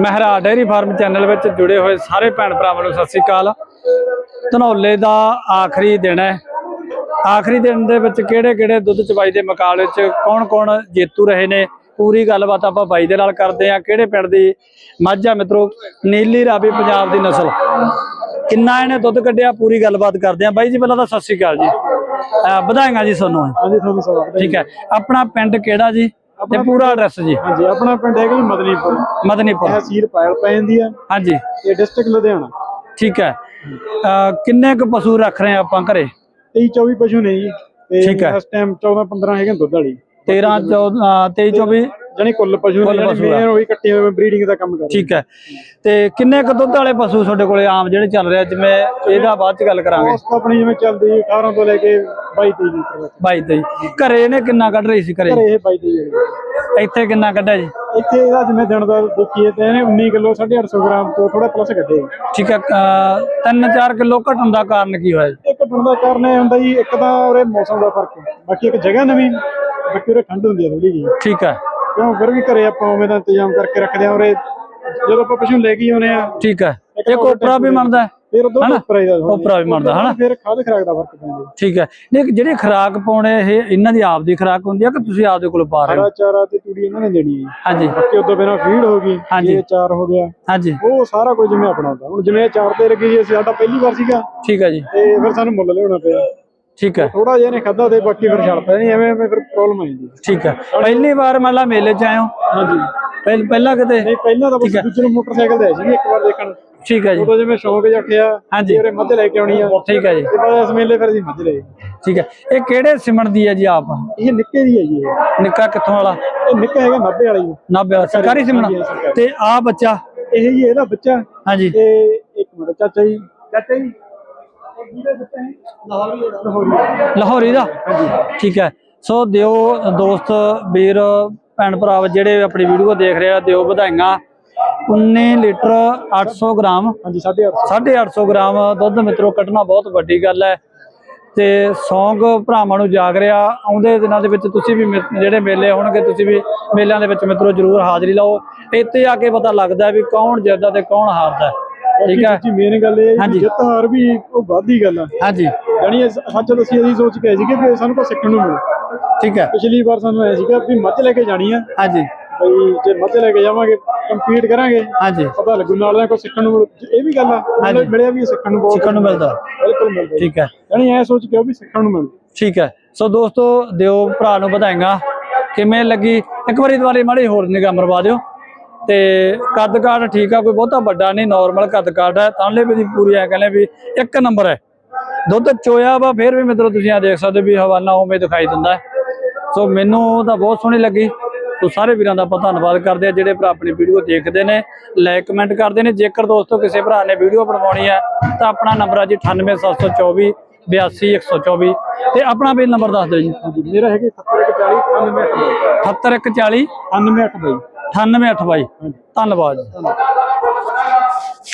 Mehra dairy farm channel ਵਿੱਚ ਜੁੜੇ ਹੋਏ ਸਾਰੇ ਭੈਣ ਭਰਾਵਾਂ ਨੂੰ ਸਤਿ ਸ੍ਰੀ ਅਕਾਲ। ਧਨੌਲੇ ਦਾ ਆਖਰੀ ਦਿਨ ਹੈ। ਆਖਰੀ ਦਿਨ ਦੇ ਵਿੱਚ ਕਿਹੜੇ ਕਿਹੜੇ ਦੁੱਧ ਚਵਾਈ ਦੇ ਮੁਕਾਬਲੇ ਵਿੱਚ ਕੌਣ ਕੌਣ ਜੇਤੂ ਰਹੇ ਨੇ? ਪੂਰੀ ਗੱਲਬਾਤ ਆਪਾਂ ਬਾਈ ਦੇ ਨਾਲ ਕਰਦੇ ਆ ਕਿਹੜੇ ਪਿੰਡ ਦੀ ਮੱਝ ਮਿੱਤਰੋ? ਨੀਲੀ ਰਾਵੀ ਪੰਜਾਬ ਦੀ ਨਸਲ। ਕਿੰਨਾ ਇਹਨੇ ਦੁੱਧ ਕੱਢਿਆ? ਪੂਰੀ ਗੱਲਬਾਤ ਕਰਦੇ ਆ ਬਾਈ ਜੀ ਪਹਿਲਾਂ ਤਾਂ ਸਤਿ ਸ੍ਰੀ ਅਕਾਲ ਜੀ। ਵਧਾਈਆਂ ਜੀ ਤੁਹਾਨੂੰ। ਹਾਂਜੀ ਤੁਹਾਨੂੰ ਠੀਕ ਹੈ। ਆਪਣਾ ਪਿੰਡ ਕਿਹੜਾ ਜੀ? ਤੇ ਪੂਰਾ ਐਡਰੈਸ ਜੀ। ਹਾਂਜੀ ਆਪਣਾ ਪਿੰਡ ਹੈਗਾ ਜੀ ਮਦਨੀਪੁਰ। ਮਦਨੀਪੁਰ। ਤਹਿਸੀਲ ਪਾਇਲ ਪੈ ਜਾਂਦੀ ਆ। ਹਾਂਜੀ। ਇਹ ਡਿਸਟ੍ਰਿਕਟ ਲੁਧਿਆਣਾ। ਠੀਕ ਹੈ। ਕਿੰਨੇ ਕੁ ਪਸ਼ੂ ਰੱਖ ਰਹੇ ਆ ਆਪਾਂ ਘਰੇ? 23 24 ਪਸ਼ੂ ਨੇ ਜੀ। ਤੇ ਠੀਕ ਹੈ। ਇਸ ਟਾਈਮ 14 15 ਹੈਗੇ ਦੁੱਧ ਵਾਲੀ। 13 14 23 24 ਜਾਨੀ ਕੁੱਲ ਪਸ਼ੂ ਨੇ ਕੁੱਲ ਜਾਨੀ ਪਸ਼ੂ ਆ। ਮੇਨ ਉਹੀ ਕੱਟੇ ਹੋਏ ਬਰੀਡਿੰਗ ਦਾ ਕੰਮ ਕਰ ਰਹੇ ਠੀਕ ਹੈ। ਤੇ ਕਿੰਨੇ ਕੁ ਦੁੱਧ ਵਾਲੇ ਪਸ਼ੂ ਤੁਹਾਡੇ ਕੋਲੇ ਆਮ ਜਿਹੜੇ ਚੱਲ ਰਹੇ ਜਿਵੇਂ ਇਹਦਾ ਬਾਅਦ ਚ ਗੱਲ ਕਰਾਂਗੇ। ਉਸ ਤੋਂ ਆਪਣੀ ਜਿਵੇਂ ਚੱਲਦੀ 18 ਤੋਂ ਲੈ ਕੇ 22 23 ਲੀਟਰ ਤੱਕ ਬਾਈ ਤੇ ਘਰੇ ਇਹਨੇ ਕਿੰਨਾ ਕੱਢ ਰਹੀ ਸੀ ਘਰੇ? ਘਰੇ ਇਹ 22 23 ਇੱਥੇ ਕਿੰਨਾ ਕੱਢਿਆ ਜੀ? ਇੱਥੇ ਇਹਦਾ ਜਿਵੇਂ ਦਿਨ ਦਾ ਦੇਖੀਏ ਤੇ ਇਹਨੇ 19 ਕਿਲੋ 850 ਗ੍ਰਾਮ ਤੋਂ ਥੋੜਾ ਪਲੱਸ ਕੱਢੇ। ਠੀਕ ਹੈ 3-4 ਕਿਲੋ ਘਟਣ ਦਾ ਕਾਰਨ ਕੀ ਹੋਇਆ ਜੀ? ਇਹ ਘਟਣ ਦਾ ਕਾਰਨ ਇਹ ਹੁੰਦਾ ਜੀ ਇੱਕ ਤਾਂ ਉਰੇ ਮੌਸਮ ਦਾ ਫ਼ਰਕ ਬਾਕੀ ਇੱਕ ਜਗ੍ਹਾ ਨਵੀਂ ਬਾਕੀ ਉਰੇ ਠੰਡ ਹੁੰਦੀ ਹੈ ਥੋੜੀ ਜੀ ਠੀਕ ਹੈ। ਕਿਉਂ? ਫਿਰ ਵੀ ਘਰੇ ਆਪਾਂ ਉਵੇਂ ਦਾ ਇੰਤਜ਼ਾਮ ਕਰਕੇ ਰੱਖਦੇ ਆ ਉਰੇ ਜਦੋਂ ਆਪਾਂ ਪਸ਼ੂ ਲੈ ਕੇ ਆਉਨੇ ਆ ਠੀਕ ਹੈ। ਇਹ ਕੋਪਰਾ ਵੀ ਮੰਨਦਾ ਹੈ? ਫਿਰ ਉਦੋਂ ਉੱਪਰ ਆਈਦਾ ਥੋੜ੍ਹਾ ਕੋਪਰਾ ਵੀ ਮੰਨਦਾ ਹਨਾ? ਫਿਰ ਖਾਦ ਖਰਾਕ ਦਾ ਫ਼ਰਕ ਪੈਂਦਾ। ਠੀਕ ਹੈ। ਨਹੀਂ ਜਿਹੜੀ ਖਰਾਕ ਪਾਉਣੇ ਇਹ ਇਹਨਾਂ ਦੀ ਆਪ ਦੀ ਖਰਾਕ ਹੁੰਦੀ ਆ ਕਿ ਤੁਸੀਂ ਆਪਦੇ ਕੋਲ ਪਾ ਰਹੇ ਹੋ? ਚਾਰਾ ਤੇ ਤੂੜੀ ਇਹਨਾਂ ਨੇ ਦੇਣੀ ਹੈ। ਹਾਂਜੀ। ਬਾਕੀ ਉਦੋਂ ਬਿਨਾ ਫੀਡ ਹੋ ਗਈ। ਇਹ ਚਾਰ ਹੋ ਗਿਆ। ਹਾਂਜੀ। ਉਹ ਸਾਰਾ ਕੁਝ ਜਿਵੇਂ ਆਪਣਾ ਹੁੰਦਾ। ਹੁਣ ਜਿਵੇਂ ਚਾਰ ਤੇ ਲੱਗੀ ਜੀ ਅਸੀਂ ਸਾਡਾ ਪਹਿਲੀ ਵਾਰ ਸੀਗਾ। ਠੀਕ ਹੈ ਜੀ। ਤੇ ਫਿਰ ਸਾਨੂੰ ਮੁੱਲ ਲਿਆਉਣਾ ਪਿਆ। ਠੀਕ ਹੈ। ਥੋੜਾ ਜਿਹਾ ਇਹਨੇ ਖਾਦਾ ਤੇ ਬਾਕੀ ਫਿਰ ਛੱਡਦਾ ਨਹੀਂ ਐਵੇਂ ਐਵੇਂ ਫਿਰ ਪ੍ਰੋਬਲਮ ਆ ਜਾਂਦੀ ਠੀਕ ਹੈ। ਪਹਿਲੀ ਵਾਰ ਮਤਲਬ ਮੇਲੇ 'ਚ ਹੋ? ਹਾਂਜੀ। ਪਹਿਲ- ਪਹਿਲਾਂ ਕਿਤੇ? ਨਹੀਂ ਪਹਿਲਾਂ ਤਾਂ ਬਸ ਦੂਜੇ ਨੂੰ ਮੋਟਰਸਾਈਕਲ ਆਏ ਸੀ ਇੱਕ ਵਾਰ ਦੇਖਣ। ਠੀਕ ਹੈ ਜੀ। ਉਦੋਂ ਜਿਵੇਂ ਸ਼ੌਂਕ ਜਿਹਾ ਉੱਠਿਆ ਹਾਂਜੀ। ਉਹਰੇ ਮੱਝ ਲੈ ਕੇ ਆਉਣੀ ਆ। ਠੀਕ ਹੈ ਜੀ। ਤੇ ਬਾਅਦ ਇਸ ਮੇਲੇ ਫਿਰ ਅਸੀਂ ਮੱਝ ਲਈ। ਠੀਕ ਹੈ। ਇਹ ਕਿਹੜੇ ਸਿਮਣ ਦੀ ਹੈ ਜੀ ਆਪ? ਇਹ ਨਿੱਕੇ ਦੀ ਹੈ ਜੀ ਇਹ। ਨਿੱਕਾ ਕਿੱਥੋਂ ਵਾਲਾ? ਇਹ ਨਿੱਕਾ ਹੈਗਾ 90 ਵਾਲਾ ਜੀ। ਨਾਭੇ ਵਾਲਾ ਸਰਕਾਰੀ ਸਿਮਣ। ਤੇ ਆ ਬੱਚਾ? ਇਹ ਜੀ ਇਹਦਾ ਬੱਚਾ। ਹਾਂਜੀ। ਤੇ ਇੱਕ ਮਿੰਟ ਚਾਚਾ ਜੀ। ਚਾਚਾ ਜੀ? ਲਾਹੌਰੀ ਦਾ? ਠੀਕ ਹੈ। ਸੋ ਦਿਓ ਦੋਸਤ ਵੀਰ ਭੈਣ ਭਰਾ ਜਿਹੜੇ ਆਪਣੀ ਵੀਡੀਓ ਦੇਖ ਰਹੇ ਆ ਦਿਓ ਵਧਾਈਆਂ। 19 ਲੀਟਰ 800 ਗ੍ਰਾਮ ਹਾਂਜੀ 850 850 ਗ੍ਰਾਮ ਦੁੱਧ ਮਿੱਤਰੋ ਕੱਢਣਾ ਬਹੁਤ ਵੱਡੀ ਗੱਲ ਹੈ। ਤੇ ਸੌਂਗ ਭਰਾਵਾਂ ਨੂੰ ਜਾਗ ਰਿਹਾ। ਆਉਂਦੇ ਦਿਨਾਂ ਦੇ ਵਿੱਚ ਤੁਸੀਂ ਵੀ ਜਿਹੜੇ ਮੇਲੇ ਹੋਣਗੇ ਤੁਸੀਂ ਵੀ ਮੇਲਿਆਂ ਦੇ ਵਿੱਚ ਮਿੱਤਰੋ ਜ਼ਰੂਰ ਹਾਜ਼ਰੀ ਲਾਓ। ਇੱਥੇ ਆ ਕੇ ਪਤਾ ਲੱਗਦਾ ਵੀ ਕੌਣ ਜਿੱਤਦਾ ਤੇ ਕੌਣ ਹਾਰਦਾ। ਠੀਕ ਹੈ। ਜੀ ਮੇਨ ਗੱਲ ਇਹ ਹੈ ਹਾਂਜੀ। ਕਿ ਜਿੱਤ ਹਾਰ ਵੀ ਉਹ ਵਾਧੀ ਗੱਲ ਆ। ਹਾਂਜੀ। ਇਹ ਸੱਚ ਅਸੀਂ ਸੋਚ ਕੇ ਆਏ ਸੀਗੇ ਕਿ ਸਾਨੂੰ ਕੁਛ ਸਿੱਖਣ ਨੂੰ ਮਿਲੇ। ਠੀਕ ਹੈ। ਪਿਛਲੀ ਵਾਰ ਸਾਨੂੰ ਐ ਸੀਗਾ ਵੀ ਮੱਝ ਲੈ ਕੇ ਜਾਣੀ ਆ। ਹਾਂਜੀ। ਬਈ ਜੇ ਮੱਝ ਲੈ ਕੇ ਜਾਵਾਂਗੇ ਕੰਪੀਟ ਕਰਾਂਗੇ। ਹਾਂਜੀ। ਪਤਾ ਲੱਗੂ ਨਾਲ ਦਾ ਕੁਛ ਸਿੱਖਣ ਨੂੰ ਮਿਲੂ। ਇਹ ਵੀ ਗੱਲ ਆ ਨਾਲੇ ਮਿਲਿਆ ਵੀ ਸਿੱਖਣ ਨੂੰ ਬਹੁਤ। ਸਿੱਖਣ ਨੂੰ ਮਿਲਦਾ। ਬਿਲਕੁਲ ਮਿਲਦਾ ਠੀਕ ਹੈ। ਜਾਣੀ ਐ ਸੋਚ ਕੇ ਉਹ ਵੀ ਸਿੱਖਣ ਨੂੰ ਮਿਲੂ। ਠੀਕ ਹੈ। ਸੋ ਦੋਸਤੋ ਦਿਓ ਭਰਾ ਨੂੰ ਵਧਾਈਆਂ। ਕਿਵੇਂ ਲੱਗੀ? ਇੱਕ ਵਾਰੀ ਦੁਬਾਰੇ ਮਾੜੀ ਹੋਰ ਨਿਗਾਹ ਮਰਵਾ ਦਿਓ। ਤੇ ਕੱਦ ਕਾਠ ਠੀਕ ਆ ਕੋਈ ਬਹੁਤਾ ਵੱਡਾ ਨਹੀਂ ਨਾਰਮਲ ਕੱਦ ਕਾਠ ਹੈ ਤਾਂਲੇ ਵੀ ਦੀ ਪੂਰੀ ਐ ਕਹਿੰਦੇ ਵੀ ਇੱਕ ਨੰਬਰ ਹੈ। ਦੁੱਧ ਚੋਇਆ ਵਾ ਫਿਰ ਵੀ ਮਿੱਤਰੋ ਤੁਸੀਂ ਆ ਦੇਖ ਸਕਦੇ ਵੀ ਹਵਾਨਾ ਉਵੇਂ ਦਿਖਾਈ ਦਿੰਦਾ। ਸੋ ਮੈਨੂੰ ਤਾਂ ਬਹੁਤ ਸੋਹਣੀ ਲੱਗੀ। ਸੋ ਸਾਰੇ ਵੀਰਾਂ ਦਾ ਆਪਾਂ ਧੰਨਵਾਦ ਕਰਦੇ ਆ ਜਿਹੜੇ ਭਰਾ ਆਪਣੀ ਵੀਡੀਓ ਦੇਖਦੇ ਨੇ ਲਾਈਕ ਕਮੈਂਟ ਕਰਦੇ ਨੇ। ਜੇਕਰ ਦੋਸਤੋ ਕਿਸੇ ਭਰਾ ਨੇ ਵੀਡੀਓ ਬਣਵਾਉਣੀ ਹੈ ਤਾਂ ਆਪਣਾ ਨੰਬਰ ਆ ਜੀ 98724 82124 ਤੇ ਆਪਣਾ ਵੀ ਨੰਬਰ ਦੱਸ ਦਿਓ ਜੀ। ਮੇਰਾ ਹੈਗੇ 7140 98 78140 98 98822 ਧੰਨਵਾਦ ਜੀ।